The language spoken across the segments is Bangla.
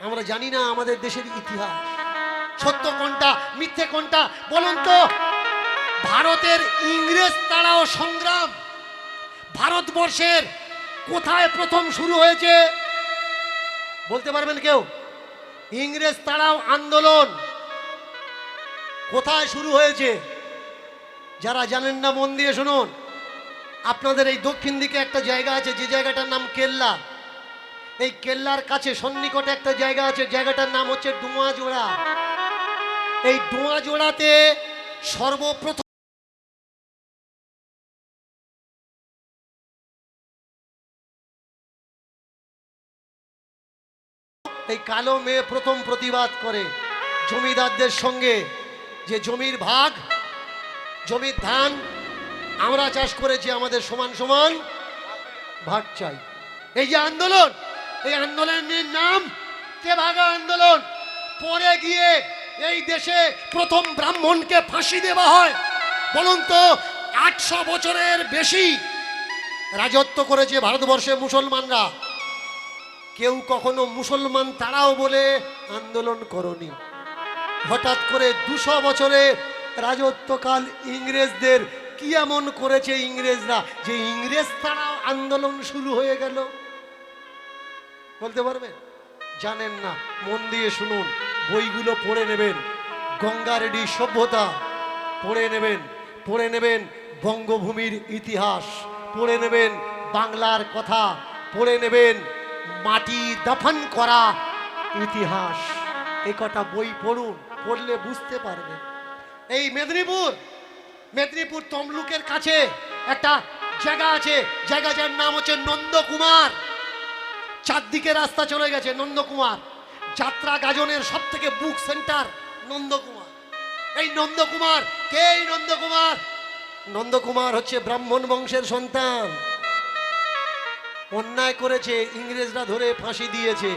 আমরা জানি না আমাদের দেশের ইতিহাস। সত্য কোনটা, মিথ্যে কোনটা? বলুন তো। ভারতের ইংরেজ তাড়াও সংগ্রাম। ভারতবর্ষের কোথায় প্রথম শুরু হয়েছে? বলতে পারবেন কেউ? ইংরেজ তাড়াও আন্দোলন কোথায় শুরু হয়েছে? যারা জানেন না, মন দিয়ে শুনুন। আপনাদের এই দক্ষিণ দিকে একটা জায়গা আছে, যে জায়গাটার নাম কেল্লা। এই কেল্লার কাছে সন্নিকটে একটা জায়গা আছে, জায়গাটার নাম হচ্ছে ডুয়াজোড়া এই ডুয়াজোড়াতে সর্বপ্রথম এই কালো মেয়ে প্রথম প্রতিবাদ করে জমিদারদের সঙ্গে যে জমির ভাগ, জমির ধান, আমরা চাষ করেছি, আমাদের সমান সমান ভাগ চাই। এই যে আন্দোলন এই আন্দোলনের নাম কে ভাগা আন্দোলন? পরে গিয়ে এই দেশে প্রথম ব্রাহ্মণকে ফাঁসি দেওয়া হয়। বলুন তো, আটশো বছরের বেশি রাজত্ব করেছে ভারতবর্ষে মুসলমানরা। কেউ কখনো মুসলমান তারাও বলে আন্দোলন করনি। হঠাৎ করে দুশো বছরে রাজত্বকাল ইংরেজদের কি এমন করেছে ইংরেজরা যে ইংরেজ তারাও আন্দোলন শুরু হয়ে গেল? বলতে পারবেন? জানেন না, মন দিয়ে শুনুন, বইগুলো পড়ে নেবেন, গঙ্গা রেডি সভ্যতা, পড়ে নেবেন পড়ে নেবেন বঙ্গভূমির ইতিহাস, পড়ে নেবেন বাংলার কথা, পড়ে নেবেন মাটি দফন করা ইতিহাস। এই কটা বই পড়ুন, পড়লে বুঝতে পারবেন। এই মেদিনীপুর মেদিনীপুর তমলুকের কাছে একটা জায়গা আছে, জায়গাটার নাম হচ্ছে নন্দকুমার। চারদিকে রাস্তা চলে গেছে, নন্দকুমার। যাত্রা গাজনের সব থেকে বুক সেন্টার নন্দকুমার। এই নন্দকুমার, কে এই নন্দকুমার? নন্দকুমার হচ্ছে ব্রাহ্মণ বংশের সন্তান। অন্যায় করেছে, ইংরেজরা ধরে ফাঁসি দিয়েছে।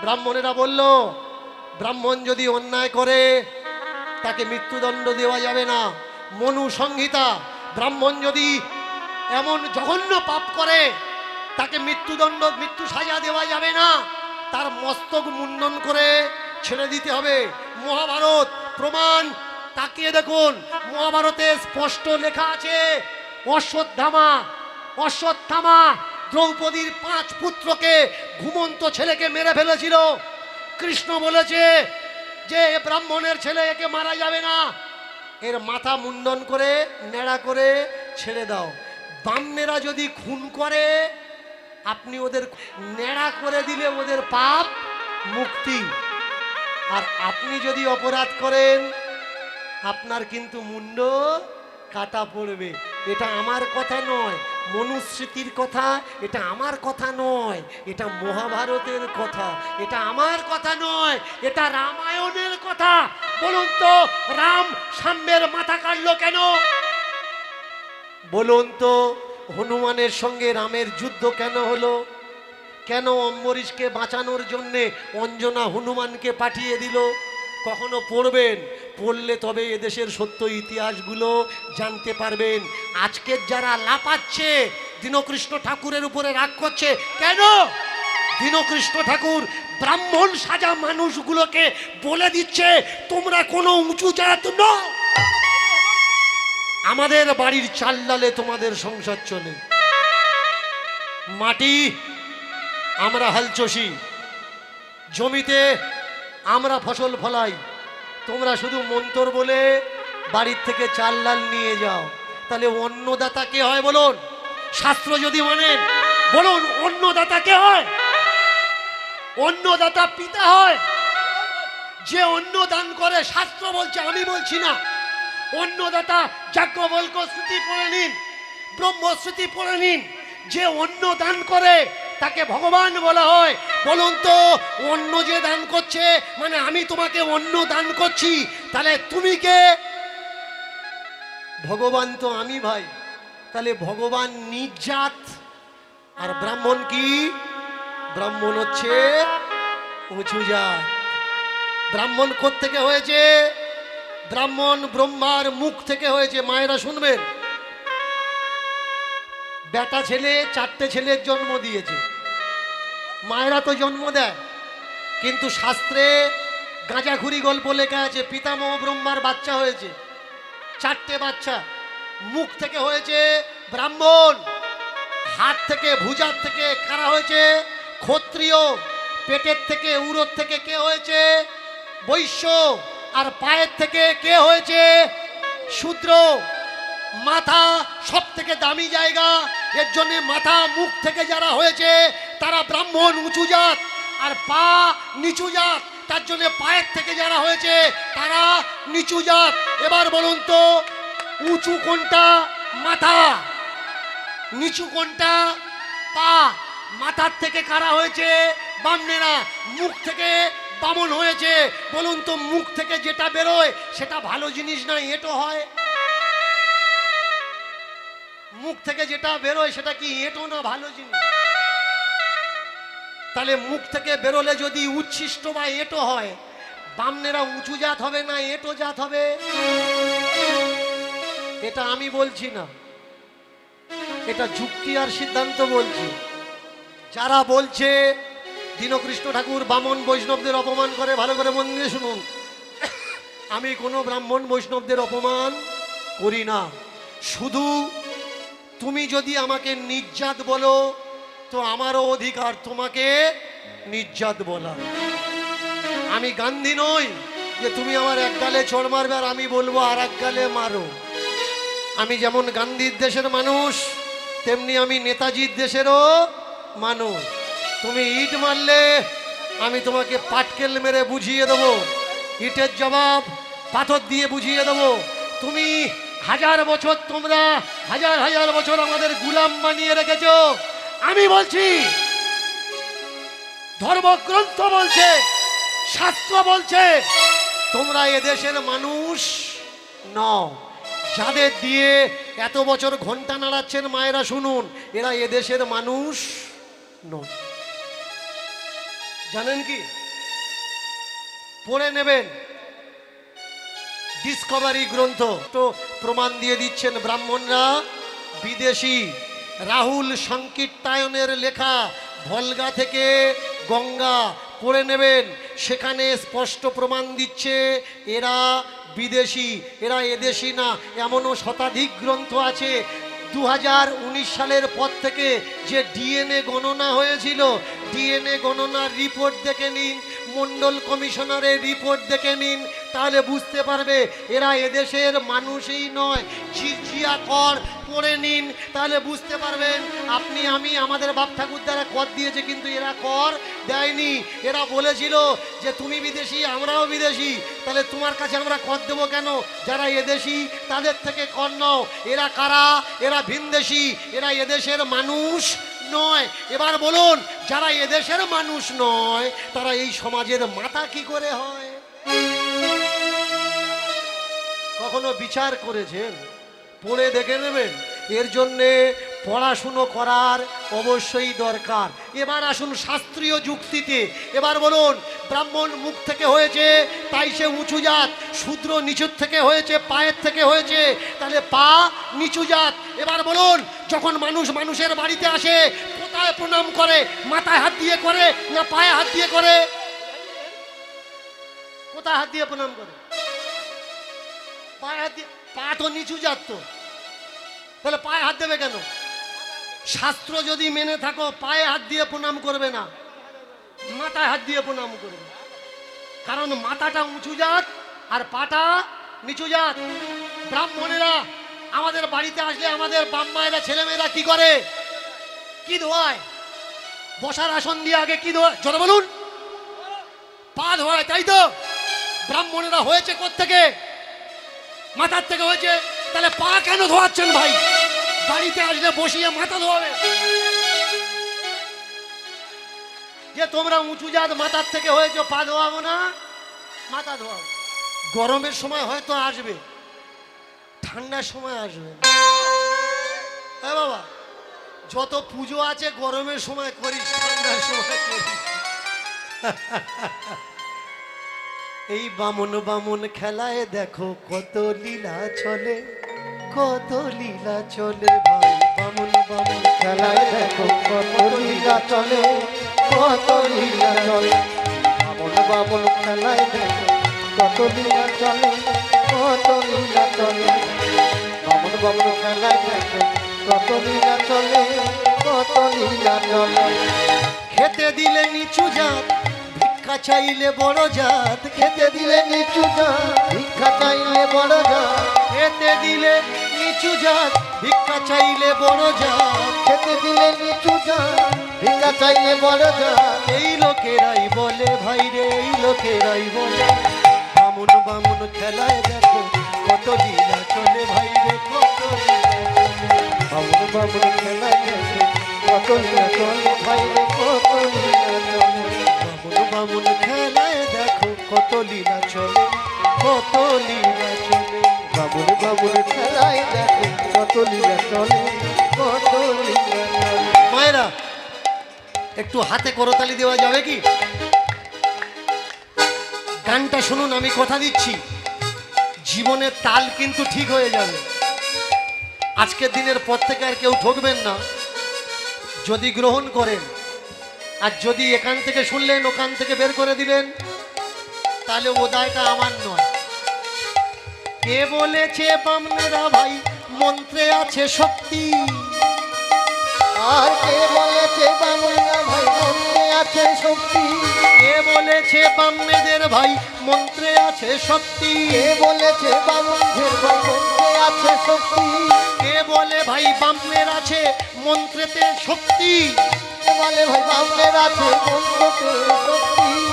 ব্রাহ্মণেরা বলল, ব্রাহ্মণ যদি অন্যায় করে, তাকে মৃত্যুদণ্ড দেওয়া যাবে না। মনু সংহিতা ব্রাহ্মণ যদি এমন জঘন্য পাপ করে তাকে মৃত্যুদণ্ড, মৃত্যু সাজা দেওয়া যাবে না। তার মস্তক মুন্ডন করে ছেড়ে দিতে হবে। মহাভারত প্রমাণ, তাকিয়ে দেখুন, মহাভারতে স্পষ্ট লেখা আছে, অশ্বত্থামা অশ্বত্থামা দ্রৌপদীর পাঁচ পুত্রকে ঘুমন্ত ছেলেকে মেরে ফেলেছিল। কৃষ্ণ বলেছে যে ব্রাহ্মণের ছেলে, একে মারা যাবে না। এর মাথা মুন্ডন করে, নেড়া করে ছেড়ে দাও। বাম্যেরা যদি খুন করে আপনি ওদের নেড়া করে দিলে ওদের পাপ মুক্তি। আর আপনি যদি অপরাধ করেন, আপনার কিন্তু মুন্ড কাটা পড়বে। এটা আমার কথা নয়, মনুস্মৃতির কথা, এটা আমার কথা নয়, এটা মহাভারতের কথা, এটা আমার কথা নয়, এটা রামায়ণের কথা। বলুন তো, রাম সাম্যের মাথা কাটলো কেন? বলুন তো হনুমানের সঙ্গে রামের যুদ্ধ কেন হলো? কেন অম্বরীশকে বাঁচানোর জন্যে অঞ্জনা হনুমানকে পাঠিয়ে দিল? কখনো পড়বেন? পড়লে তবে এদেশের সত্য ইতিহাসগুলো জানতে পারবেন। আজকের যারা লাপাচ্ছে দীনকৃষ্ণ ঠাকুরের উপরে রাগ করছে, কেন? দীনকৃষ্ণ ঠাকুর ব্রাহ্মণ সাজা মানুষগুলোকে বলে দিচ্ছে, তোমরা কোনো উঁচু জাত নও। আমাদের বাড়ির চাল ডালে তোমাদের সংসার চলে। মাটি, আমরা হাল চষি জমিতে আমরা ফসল ফলাই। তোমরা শুধু মন্তর বলে বাড়ির থেকে চাল ডাল নিয়ে যাও। তাহলে অন্নদাতা কে হয় বলুন? শাস্ত্র যদি মানেন বলুন অন্নদাতা কে হয়? অন্নদাতা পিতা হয়? যে অন্ন দান করে, শাস্ত্র বলছে, আমি বলছি না। অন্নদাতা যাজ্ঞবল্ক শ্রুতি পড়ে নিন, ব্রহ্মশ্রুতি পড়ে নিন। যে অন্ন দান করে, তাকে ভগবান বলা হয়। বলুন তো, অন্ন যে দান করছে মানে আমি তোমাকে অন্ন দান করছি, তাহলে তুমি কে? ভগবান তো আমি ভাই। তাহলে ভগবান নিজাত আর ব্রাহ্মণ কি? ব্রাহ্মণ হচ্ছে উঁচু জাত। ব্রাহ্মণ থেকে হয়েছে? ব্রাহ্মণ ব্রহ্মার মুখ থেকে হয়েছে, মায়েরা শুনবেন। বেটা ছেলে, চারটে ছেলের জন্ম দিয়েছে। মায়েরা তো জন্ম দেয়, কিন্তু শাস্ত্রে গাঁজাখুরি গল্প লেখা আছে, পিতামহ ব্রহ্মার বাচ্চা হয়েছে। চারটে বাচ্চা, মুখ থেকে হয়েছে ব্রাহ্মণ, হাত থেকে, ভুজার থেকে কারা হয়েছে? ক্ষত্রিয়, পেটের থেকে উড়োর থেকে কে হয়েছে? বৈশ্য। আর পায়ের থেকে কে হয়েছে? শূদ্র। মাথা সব থেকে দামি জায়গা। এর জন্য মাথা মুখ থেকে যারা হয়েছে, তারা ব্রাহ্মণ, উঁচু জাত। আর পা নিচু জাত। তার জন্য পায়ের থেকে যারা হয়েছে, তারা নিচু জাত। এবার বলুন তো, উঁচু কোনটা? মাথা। নিচু কোনটা? পা। মাথার থেকে কারা হয়েছে? বামনেরা। মুখ থেকে বামন হয়েছে? বলুন তো, মুখ থেকে যেটা বেরোয়, সেটা ভালো জিনিস না এটো হয়। মুখ থেকে যেটা বেরোয়, সেটা কি এটো না ভালো জিনিস? তাহলে মুখ থেকে বেরোলে যদি উচ্ছিষ্ট বা এটো হয়, বামনেরা উঁচু জাত হবে না এটো জাত হবে? এটা আমি বলছি না। এটা যুক্তি আর সিদ্ধান্ত বলছি। যারা বলছে দীনকৃষ্ণ ঠাকুর বামন বৈষ্ণবদের অপমান করে, ভালো করে মন দিয়ে শুনুন। আমি কোনো ব্রাহ্মণ বৈষ্ণবদের অপমান করি না। শুধু তুমি যদি আমাকে নির্যাত বলো, তো আমারও অধিকার তোমাকে নির্যাত বলা। আমি গান্ধী নই যে তুমি আমার এক গালে চড় মারবে আর আমি বলব আর এক গালে মারো। আমি যেমন গান্ধীর দেশের মানুষ, তেমনি আমি নেতাজির দেশেরও মানুষ। তুমি ইট মারলে আমি তোমাকে পাটকেল মেরে বুঝিয়ে দেবো। ইটের জবাব পাথর দিয়ে বুঝিয়ে দেবো। তুমি হাজার বছর তোমরা, হাজার হাজার বছর আমাদের গুলাম বানিয়ে রেখেছ। আমি বলছি, ধর্মগ্রন্থ বলছে, শাস্ত্র বলছে, তোমরা এদেশের মানুষ নও। যাদের দিয়ে এত বছর ঘণ্টা নাড়াচ্ছেন মায়েরা, শুনুন, এরা এদেশের মানুষ নয়। জানেন কি? পড়ে নেবেন। ডিসকভারি গ্রন্থ তো প্রমাণ দিয়ে দিচ্ছেন ব্রাহ্মণরা। বিদেশি রাহুল সংকীর্তায়নের লেখা ভলগা থেকে গঙ্গা পড়ে নেবেন। সেখানে স্পষ্ট প্রমাণ দিচ্ছে এরা বিদেশি, এরা এদেশি না, এমনও শতাধিক গ্রন্থ আছে। দু হাজার উনিশ সালের পর থেকে যে ডিএনএ গণনা হয়েছিল ডিএনএ গণনার রিপোর্ট দেখে নিন, মন্ডল কমিশনারের রিপোর্ট দেখে নিন, তাহলে বুঝতে পারবে এরা এদেশের মানুষই নয়। ঝিরঝিয়া কর পড়ে নিন, তাহলে বুঝতে পারবেন। আপনি, আমি, আমাদের বাপ ঠাকুর দ্বারা কর দিয়েছে, কিন্তু এরা কর দেয়নি। এরা বলেছিল যে, তুমি বিদেশি, আমরাও বিদেশি। তাহলে তোমার কাছে আমরা কর দেবো কেন? যারা এদেশি, তাদের থেকে কর নাও। এরা কারা? এরা ভিনদেশি। এরা এদেশের মানুষ। নয়। এবার বলুন, যারা এদেশের মানুষ নয়, তারা এই সমাজের মাথা কি করে হয়? কখনো বিচার করেছেন? পড়ে দেখে নেবেন। এর জন্যে পড়াশুনো করার অবশ্যই দরকার। এবার আসুন শাস্ত্রীয় যুক্তিতে। এবার বলুন, ব্রাহ্মণ মুখ থেকে হয়েছে, তাই সে উঁচু জাত। শূদ্র নিচুর থেকে হয়েছে, পায়ের থেকে হয়েছে, তাহলে পা নিচু জাত। এবার বলুন, যখন মানুষ মানুষের বাড়িতে আসে, কোথায় প্রণাম করে? মাথায় হাত দিয়ে করে না পায়ে হাত দিয়ে করে? কোথায় হাত দিয়ে প্রণাম করে? পায়ে হাত দিয়ে পা তো নিচু জাত তো। তাহলে পায়ে হাত দেবে কেন? শাস্ত্র যদি মেনে থাকো, পায়ে হাত দিয়ে প্রণাম করবে না। মাথায় হাত দিয়ে প্রণাম করবে। কারণ মাথাটা উঁচু জাত আর পাটা নিচু জাত। ব্রাহ্মণেরা আমাদের বাড়িতে আসলে আমাদের বাম্মায়েরা ছেলেমেয়েরা কি করে? কি ধোয়ায়? বসার আসন দিয়ে আগে কি ধোয়ায়? জোরে বলুন। পা ধোয়ায়, তাই তো? ব্রাহ্মণেরা হয়েছে থেকে মাথার থেকে হয়েছে? তাহলে পা কেন ধোয়াচ্ছেন ভাই? বাড়িতে আসলে বসিয়ে মাথা ধোয়াবে। যে তোমরা উঁচু জাত মাথার থেকে হয়েছে, পা ধোয়াবো না, মাথা ধোয়াবো। গরমের সময় হয়তো আসবে, ঠান্ডার সময় আসবে। হ্যাঁ বাবা, যত পুজো আছে, গরমের সময় করিস, ঠান্ডার সময় করিস। এই বামন বামন খেলায় দেখো কত লীলা চলে। কত লীলা চলে ভাই, বামন বামন খেলায় দেখো কত লীলা চলে, কত লীলা চলে। বাবুল খেলায় দেখো কত লীলা চলে, কত লীলা চলে। বাবুল বাবুল খেলায় দেখো কত লীলা চলে, কত লীলা চলে। খেতে দিলে নিচু জাত, ভিক্ষা চাইলে বড় জাত। খেতে দিলে নিচু যা ভিক্ষা চাইলে বড় যা খেতে দিলে নিচু জাত, ভিক্ষা চাইলে বড় জাত। খেতে দিলে নিচু যা ভিক্ষা চাইলে বড় যা এই লোকেরাই বলে, ভাই রে, এই লোকেরাই বলে। বামুন বামুন খেলায় দেখো, কত লীলা চলে, ভাই রে, কত। বাবুল বাবুল খেলায় দেখো, কত লীলা চলে, ভাই রে, কত বামুন বামুন খেলায় দেখো, কত লীলা চলে, কত লীলা চলে। বাবুল বাবুল খেলায় দেখো কত চলে কত মায়েরা, একটু হাতে করতালি দেওয়া যাবে কি? গানটা শুনুন, আমি কথা দিচ্ছি। জীবনের তাল কিন্তু ঠিক হয়ে যাবে। আজকের দিনের পর থেকে আর কেউ ঠকবেন না। যদি গ্রহণ করেন, আর যদি এখান থেকে শুনলেন, ওখান থেকে বের করে দিলেন তাহলে ও দায়টা আমার নয়। কে বলেছে বামনেরা ভাই? মন্ত্রে আছে শক্তি। আর কে বলেছে বাংলা ভাই? মন্ত্রে আছে শক্তি। কে বলেছে বাম্মেদের ভাই? মন্ত্রে আছে শক্তি। কে বলেছে বামুনের ভাই? মন্ত্রে আছে শক্তি। কে বলে ভাই বাম্মের আছে? মন্ত্রেতে শক্তি। কে বলে ভাই বামনের আছে? মন্ত্রতে শক্তি।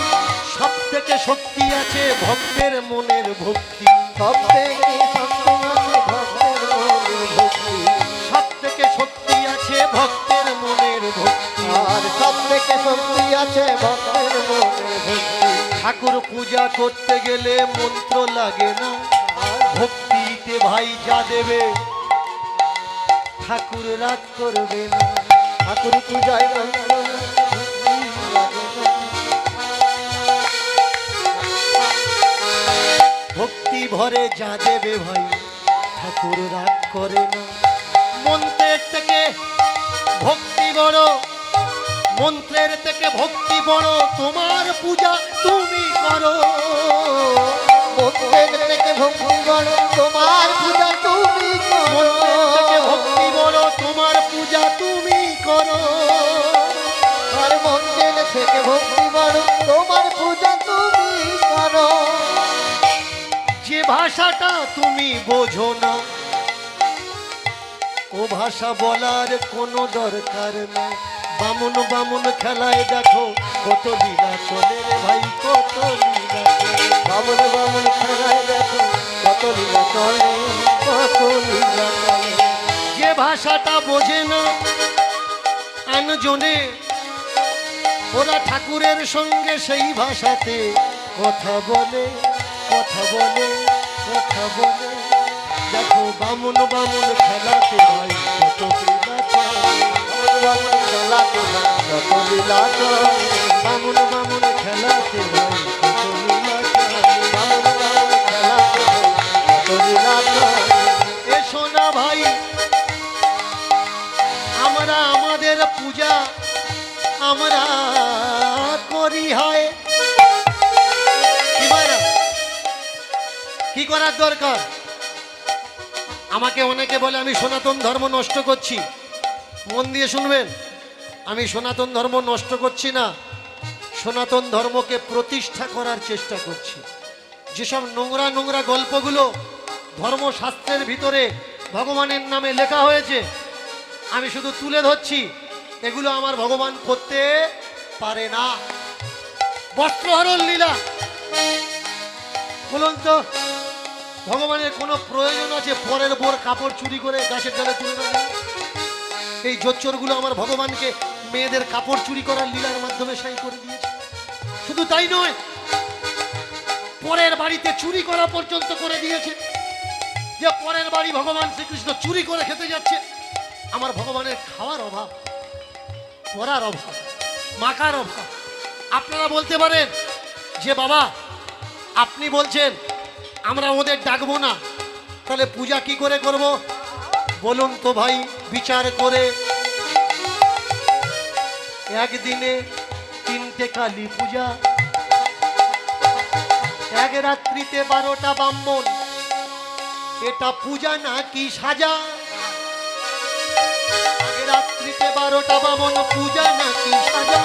সব থেকে শক্তি আছে ভক্তের মনের ভক্তি। সব থেকে শক্তি আছে ভক্তের মনে মনের ভক্তি। আর সব থেকে শক্তি আছে ভক্তের ভক্তি। ঠাকুর পূজা করতে গেলে মন্ত্র লাগে না। ভক্তিতে ভাই যা দেবে। ঠাকুর রাগ করবে না। ঠাকুর পূজায় মন্ত্র ভক্তি ভরে যা দেবে ভাই, ঠাকুর রাগ করে না। মন্ত্রের থেকে ভক্তি বড়, মন্ত্রের থেকে ভক্তি বড়, তোমার পূজা তুমি করো। মন্ত্রের থেকে ভক্তি বড়, তোমার পূজা তুমি মন্ত্রের থেকে করো ভক্তি বড়, তোমার পূজা তুমি করো। আর মন্দির থেকে ভক্তি বড়, তোমার ভাষাটা তুমি বোঝো না। ও ভাষা বলার কোনো দরকার নেই। বামুন বামুন খেলায় দেখো কত লীলা চলে রে ভাই, কত লীলা। বামন বামন খেলায় দেখো কত লীলা চলে, কত লীলা চলে। যে ভাষাটা বোঝে না, আনজনে ওরা ঠাকুরের সঙ্গে সেই ভাষাতে কথা বলে কথা বলে। কথা বলে, দেখো বামুন বামুন খেলাতে ভাই কত। বামন বামন খেলাতে ভাই চলে এসো ভাই, আমরা আমাদের পূজা, আমরা করার দরকার। আমাকে অনেকে বলে, আমি সনাতন ধর্ম নষ্ট করছি। মন দিয়ে শুনবেন, আমি সনাতন ধর্ম নষ্ট করছি না। সনাতন ধর্মকে প্রতিষ্ঠা করার চেষ্টা করছি। যেসব নোংরা নোংরা গল্পগুলো ধর্মশাস্ত্রের ভিতরে ভগবানের নামে লেখা হয়েছে, আমি শুধু তুলে ধরছি, এগুলো আমার ভগবান করতে পারে না। বস্ত্রহরণ লীলা, বলুন তো ভগবানের কোনো প্রয়োজন আছে? পরের বোর কাপড় চুরি করে গাছের ডালে তুলে দেবে এই জোচ্চরগুলো আমার ভগবানকে মেয়েদের কাপড় চুরি করার লীলার মাধ্যমে সাই করে দিয়েছে। শুধু তাই নয়, পরের বাড়িতে চুরি করা পর্যন্ত করে দিয়েছে। যে পরের বাড়ি ভগবান শ্রীকৃষ্ণ চুরি করে খেতে যাচ্ছে, আমার ভগবানের খাওয়ার অভাব, পরার অভাব মাকার অভাব। আপনারা বলতে পারেন যে, বাবা, আপনি বলছেন আমরা ওদের ডাকবো না। তাহলে পূজা কি করে করব? বলুন তো ভাই, বিচার করে। একদিনে তিনটে কালী পূজা, এক রাত্রিতে বারোটা ব্রাহ্মণ। এটা পূজা নাকি সাজা? রাত্রিতে বারোটা ব্রাহ্মণ, পূজা নাকি সাজা?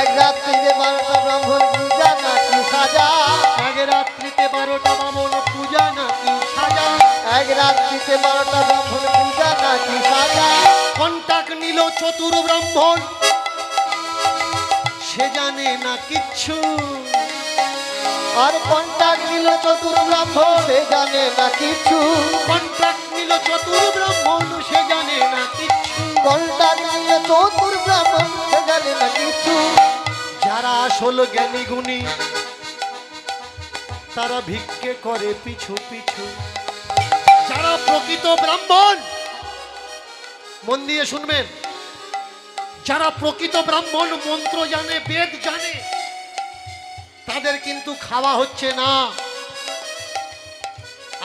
এক রাত্রিতে বারোটা ব্রাহ্মণ, পূজা সাজা। এক রাত্রিতে বারোটা ব্রাহ্মণ পূজা নাকি সাজা? এক রাত্রিতে বারোটা ব্রাহ্মণ পূজা নাকি সাজা? কন্টাক নিল চতুর ব্রাহ্মণ। সে জানে না কিচ্ছু। আর কন্টাক নিল চতুর ব্রাহ্মণ সে জানে না কিছু কন্টাক নিল চতুর ব্রাহ্মণ সে জানে না কিচ্ছু। কন্টাক নিল চতুর ব্রাহ্মণ সে জানে না কিছু যারা আসল জ্ঞানী গুণী তারা ভিক্ষে করে পিছু পিছু। যারা প্রকৃত ব্রাহ্মণ মন দিয়ে শুনবেন। যারা প্রকৃত ব্রাহ্মণ মন্ত্র জানে বেদ জানে তাদের কিন্তু খাওয়া হচ্ছে না।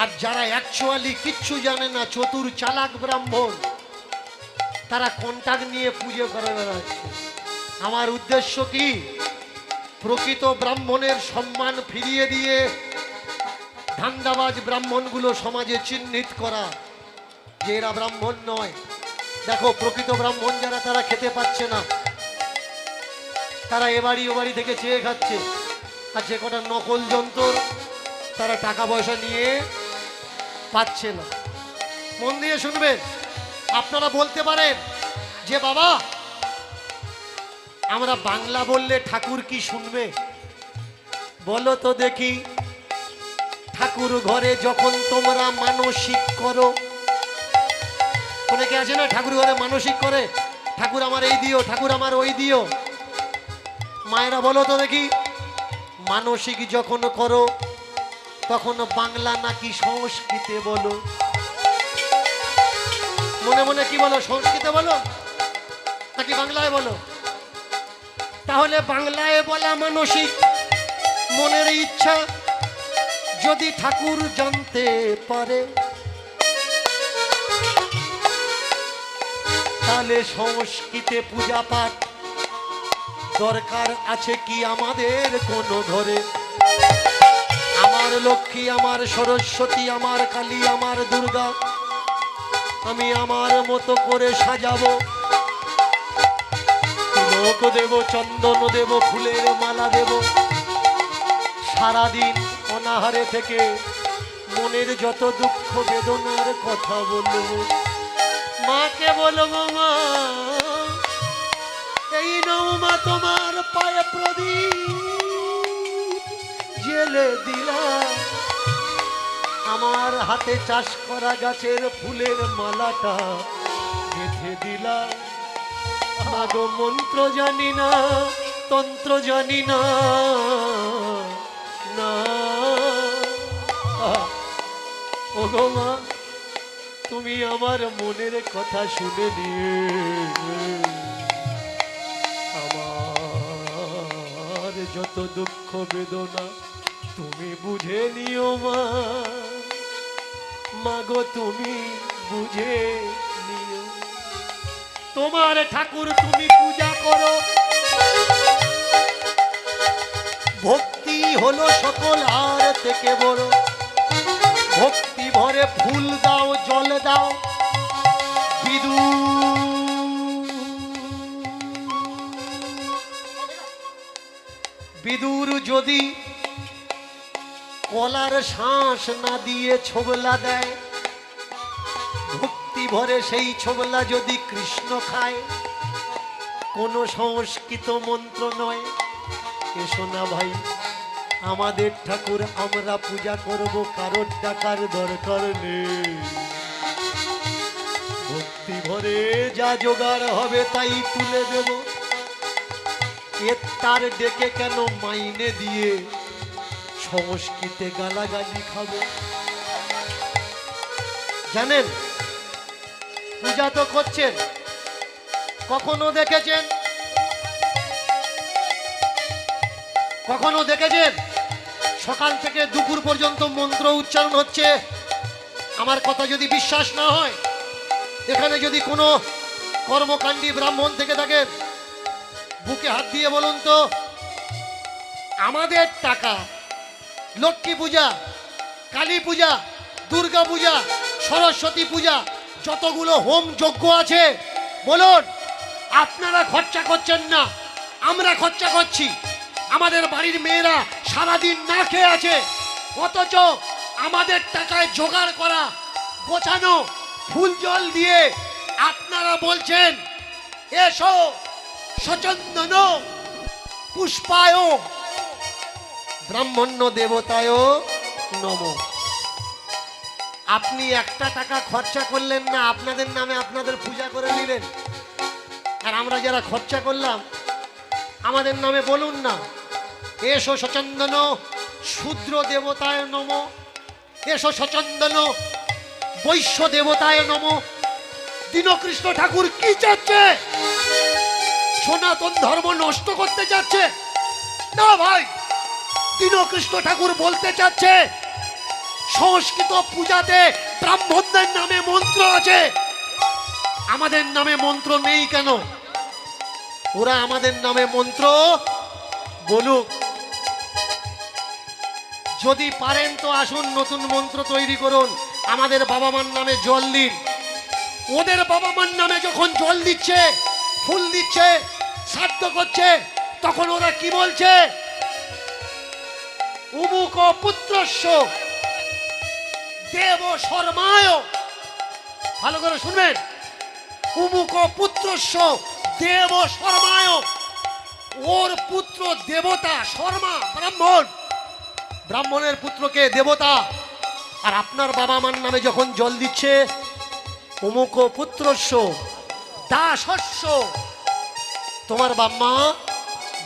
আর যারা অ্যাকচুয়ালি কিচ্ছু জানে না চতুর চালাক ব্রাহ্মণ তারা কন্টাক্ট নিয়ে পুজো করে বেড়াচ্ছে। আমার উদ্দেশ্য কি? প্রকৃত ব্রাহ্মণের সম্মান ফিরিয়ে দিয়ে ধান্দাবাজ ব্রাহ্মণগুলো সমাজে চিহ্নিত করা। যে এরা ব্রাহ্মণ নয়। দেখো, প্রকৃত ব্রাহ্মণ যারা, তারা খেতে পাচ্ছে না। তারা এবাড়ি ওবাড়ি থেকে চেয়ে খাচ্ছে। আর যে কটা নকল যন্ত্র, তারা টাকা পয়সা নিয়ে পাচ্ছে না। মন দিয়ে শুনবেন। আপনারা বলতে পারেন যে, বাবা আমরা বাংলা বললে ঠাকুর কি শুনবে? বলো তো দেখি, ঠাকুর ঘরে যখন তোমরা মানসিক করো, অনেকে আছে না ঠাকুর ঘরে মানসিক করে? ঠাকুর আমার এই দিও, ঠাকুর আমার ওই দিও। মায়েরা বলো তো দেখি, মানসিক যখন করো, তখন বাংলা নাকি সংস্কৃতে বলো? মনে মনে কি বলো, সংস্কৃতে বলো? নাকি বাংলায় বলো? তাহলে বাংলায় বলা মানসিক। মনের ইচ্ছা যদি ঠাকুর জানতে পারে, তাহলে সংস্কৃতে পূজা পাঠ দরকার আছে কি আমাদের কোনো ধরে? আমার লক্ষ্মী, আমার সরস্বতী, আমার কালী, আমার দুর্গা, আমি আমার মতো করে সাজাবো। তিলক দেব চন্দন দেব ফুলের মালা দেব সারাদিন অনাহারে থেকে মনের যত দুঃখ বেদনার কথা বলব। মাকে বলব, মা, এই নাও মা তোমার পায়ে প্রদীপ, জেলে দিলাম। আমার হাতে চাষ করা গাছের ফুলের মালাটা গেঁথে দিলাম। আগো মন্ত্র জানি না, তন্ত্র জানি না ওগো মা, তুমি আমার মনের কথা শুনে নিয়ে আমার যত দুঃখ বেদনা তুমি বুঝে নিও মা। মাগো, তুমি বুঝে নিও তোমার ঠাকুর তুমি পূজা করো। ভক্তি হলো সকল আর থেকে বড়। ভক্তি ভরে ফুল দাও, জল দাও। বিদু বিদুর যদি কলার শ্বাস না দিয়ে ছোবলা দেয় ভরে সেই ছোবলা যদি কৃষ্ণ খায়, কোনো সংস্কৃত মন্ত্র নয়। এসো না ভাই, আমাদের ঠাকুর আমরা পূজা করব, কারোর টাকার দরকার নেই। ভক্তি ভরে যা জোগাড় হবে তাই তুলে দেব। এর তার ডেকে কেন মাইনে দিয়ে সংস্কৃতে গালাগালি খাব? জানেন পূজা তো করছেন। কখনো দেখেছেন? কখনো দেখেছেন? সকাল থেকে দুপুর পর্যন্ত মন্ত্র উচ্চারণ হচ্ছে। আমার কথা যদি বিশ্বাস না হয়, এখানে যদি কোনো কর্মকাণ্ডী ব্রাহ্মণ থেকে থাকেন বুকে হাত দিয়ে বলুন তো, আমাদের টাকা, লক্ষ্মী পূজা, কালী পূজা, দুর্গা পূজা, সরস্বতী পূজা যতগুলো হোম যজ্ঞ আছে, বলুন, আপনারা খরচা করছেন না, আমরা খরচা করছি। আমাদের বাড়ির মেয়েরা সারাদিন না খেয়ে আছে, অথচ আমাদের টাকায় জোগাড় করা, গোছানো ফুল জল দিয়ে আপনারা বলছেন, এসো সচন্দন পুষ্পায় ব্রাহ্মণ্য দেবতায় নম। আপনি একটা টাকা খরচা করলেন না, আপনাদের নামে আপনাদের পূজা করে নিলেন। আর আমরা যারা খরচা করলাম, আমাদের নামে বলুন না। এসো সচন্দন, শূদ্র দেবতায় নম। এসো সচন্দন, বৈশ্য দেবতায় নম। দীনকৃষ্ণ ঠাকুর কি চাচ্ছে? সনাতন ধর্ম নষ্ট করতে চাচ্ছে? না ভাই, দীনকৃষ্ণ ঠাকুর বলতে চাচ্ছে সংস্কৃত পূজাতে ব্রাহ্মণদের নামে মন্ত্র আছে। আমাদের নামে মন্ত্র নেই কেন? ওরা আমাদের নামে মন্ত্র বলুক। যদি পারেন তো আসুন, নতুন মন্ত্র তৈরি করুন। আমাদের বাবা মার নামে জল দিন। ওদের বাবা মার নামে যখন জল দিচ্ছে, ফুল দিচ্ছে শ্রাদ্ধ করছে, তখন ওরা কি বলছে? উমুক পুত্রস্য দেব শর্মায়। ভালো করে শুনবেন। উমুক পুত্রস্য দেব শর্মায়। ওর পুত্র দেবতা শর্মা, ব্রাহ্মণ। ব্রাহ্মণের পুত্রকে দেবতা। আর আপনার বাবা মার নামে যখন জল দিচ্ছে অমুক পুত্রস্য দাসস্য তোমার বাম্মা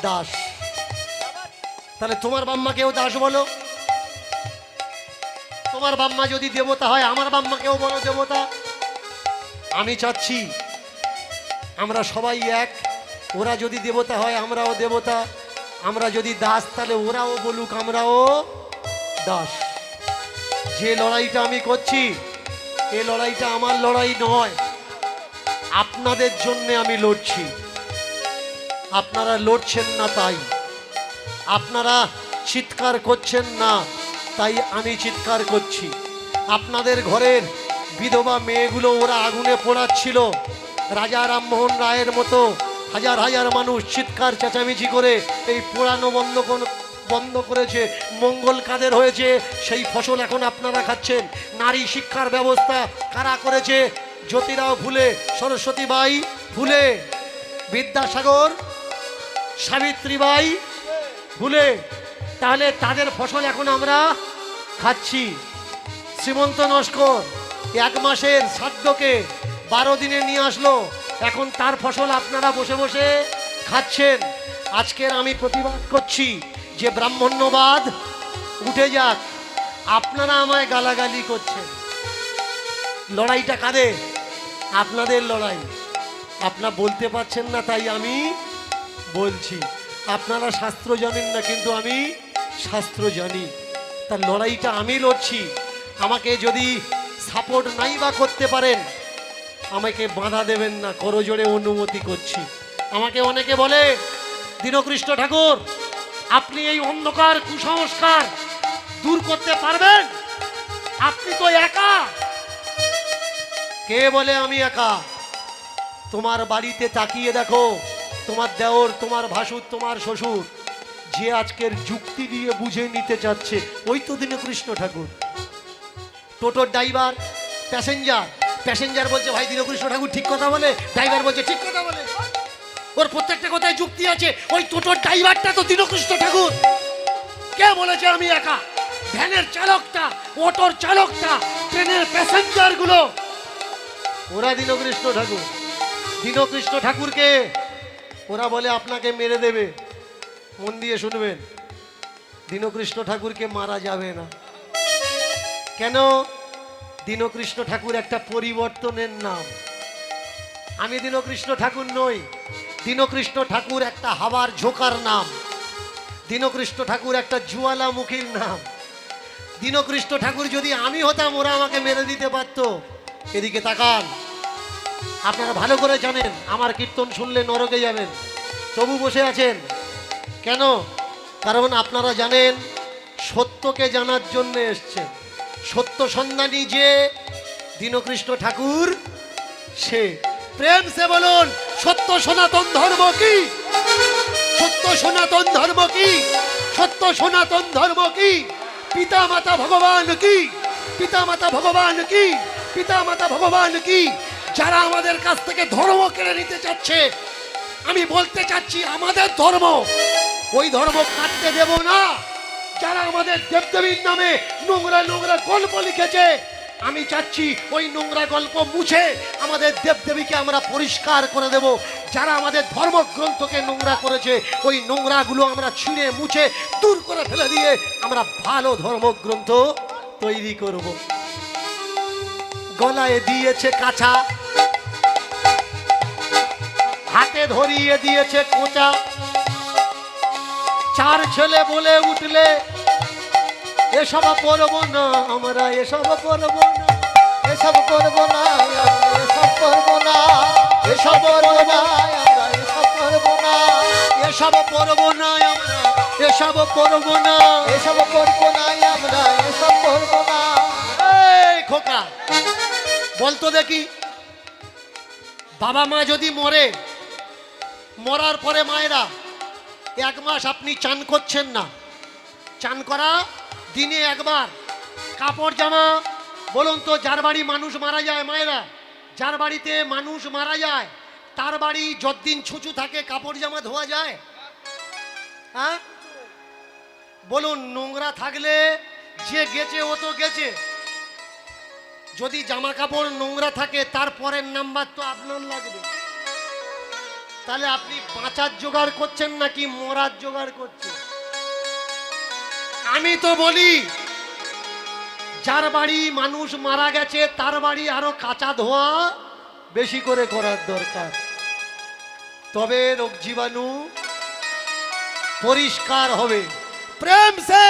দাস। তাহলে তোমার বাম্মাকেও দাস বলো। তোমার বাম্মা যদি দেবতা হয়, আমার বাম্মাকেও বলো দেবতা। আমি চাচ্ছি আমরা সবাই এক। ওরা যদি দেবতা হয়, আমরাও দেবতা। আমরা যদি দাস, তাহলে ওরাও বলুক, আমরাও দাস। যে লড়াইটা আমি করছি, এ লড়াইটা আমার লড়াই নয়। আপনাদের জন্য আমি লড়ছি। আপনারা লড়ছেন না তাই। আপনারা চিৎকার করছেন না। তাই আমি চিৎকার করছি। আপনাদের ঘরের বিধবা মেয়েগুলো ওরা আগুনে পোড়াচ্ছিল। রাজা রামমোহন রায়ের মতো হাজার হাজার মানুষ চিৎকার চেঁচামেচি করে এই পোড়ানো বন্ধ বন্ধ করেছে, মঙ্গল কাদের হয়েছে, সেই ফসল এখন আপনারা খাচ্ছেন। নারী শিক্ষার ব্যবস্থা কারা করেছে? জ্যোতিরাও ভুলে সরস্বতী বাই ফুলে বিদ্যাসাগর, সাবিত্রীবাই ভুলে। তাহলে তাদের ফসল এখন আমরা খাচ্ছি। শ্রীমন্ত নস্কর এক মাসের শ্রাদ্ধকে বারো দিনে নিয়ে আসলো। এখন তার ফসল আপনারা বসে বসে খাচ্ছেন। আজকের আমি প্রতিবাদ করছি যে ব্রাহ্মণ্যবাদ উঠে যাক। আপনারা আমায় গালাগালি করছেন। লড়াইটা কাদের? আপনাদের লড়াই। আপনারা বলতে পারছেন না, তাই আমি বলছি। আপনারা শাস্ত্র জানেন না, কিন্তু আমি শাস্ত্র জানি, তার লড়াইটা আমি লড়ছি। আমাকে যদি সাপোর্ট নাই বা করতে পারেন, আমাকে বাধা দেবেন না, করজোড়ে অনুমতি করছি। আমাকে অনেকে বলে দীনকৃষ্ণ ঠাকুর, আপনি এই অন্ধকার কুসংস্কার দূর করতে পারবেন? আপনি তো একা। কে বলে আমি একা? তোমার বাড়িতে তাকিয়ে দেখো, তোমার দেওর, তোমার ভাসুর, তোমার শ্বশুর। যে আজকের যুক্তি দিয়ে বুঝে নিতে চাচ্ছে, ওই তো দিনে কৃষ্ণ ঠাকুর। টোটোর ড্রাইভার, প্যাসেঞ্জার প্যাসেঞ্জার বলছে, ভাই, দীনকৃষ্ণ ঠাকুর ঠিক কথা বলে? ড্রাইভার বলছে, ঠিক কথা বলে। ওর প্রত্যেকটা কথায় যুক্তি আছে, ওই টোটোর ড্রাইভারটা তো দীনকৃষ্ণ ঠাকুর। কে বলেছে আমি একা? ভ্যানের চালকটা অটোর চালকটা, ট্রেনের প্যাসেঞ্জারগুলো ওরা দীনকৃষ্ণ ঠাকুর। দীনকৃষ্ণ ঠাকুরকে, ওরা বলে, আপনাকে মেরে দেবে। মন দিয়ে শুনবেন, দীনকৃষ্ণ ঠাকুরকে মারা যাবে না। কেন? দীনকৃষ্ণ ঠাকুর একটা পরিবর্তনের নাম। আমি দীনকৃষ্ণ ঠাকুর নই, দীনকৃষ্ণ ঠাকুর একটা হাওয়ার ঝোকার নাম। দীনকৃষ্ণ ঠাকুর একটা জুয়ালামুখীর নাম। দীনকৃষ্ণ ঠাকুর যদি আমি হতাম, ওরা আমাকে মেরে দিতে পারতো। এদিকে তাকান। আপনারা ভালো করে জানেন, আমার কীর্তন শুনলে নরকে যাবেন। তবু বসে আছেন। কেন? কারণ আপনারা জানেন, সত্যকে জানার জন্য এসছে। সত্য সন্ধানী যে দীনকৃষ্ণ ঠাকুর, সে। প্রেম সে বলুন, সত্য সনাতন ধর্ম কি? সত্য সনাতন ধর্ম কি? সত্য সনাতন ধর্ম কি? পিতা মাতা ভগবান কি? পিতা মাতা ভগবান কি? পিতা মাতা ভগবান কি? যারা আমাদের কাছ থেকে ধর্ম কেড়ে নিতে চাচ্ছে, আমি বলতে চাচ্ছি আমাদের ধর্ম। ওই ধর্ম কাটতে দেব না। যারা আমাদের দেবদেবীর নামে নোংরা নোংরা গল্প লিখেছে, আমি চাচ্ছি ওই নোংরা গল্প মুছে আমাদের দেবদেবীকে আমরা পরিষ্কার করে দেব। যারা আমাদের ধর্মগ্রন্থকে নোংরা করেছে, ওই নোংরাগুলো আমরা ছিঁড়ে মুছে দূর করে ফেলে দিয়ে আমরা ভালো ধর্মগ্রন্থ তৈরি করব। গলায় দিয়েছে কাছা হাতে ধরিয়ে দিয়েছে কোচা চার ছেলে বলে উঠলে এসব পরব না আমরা এসব পরব না এসব করব না এসব করব না এসব করব না এসব করব না এসব পরব না আমরা এসব পরব না এসব করব না আমরা এসব করব না এই খোকা বলতো দেখি বাবা মা যদি মরে মরার পরে মায়েরা এক মাস আপনি চান করছেন না। চান করা, দিনে একবার। কাপড় জামা, বলুন তো যার বাড়ি মানুষ মারা যায়, মায়েরা? যার বাড়িতে মানুষ মারা যায়, তার বাড়ি যতদিন ছুঁচু থাকে, কাপড় জামা ধোয়া যায়? হ্যাঁ? বলুন, নোংরা থাকলে যে গেছে, ও তো গেছে। যদি জামা কাপড় নোংরা থাকে, তার পরের নাম্বার তো আপনার লাগবে। তাহলে আপনি বাঁচার জোগাড় করছেন নাকি মরার জোগাড় করছেন? আমি তো বলি, যার বাড়ি মানুষ মারা গেছে, তার বাড়ি আরও কাঁচা ধোয়া বেশি করে করার দরকার। তবে রোগ জীবাণু পরিষ্কার হবে। প্রেম সে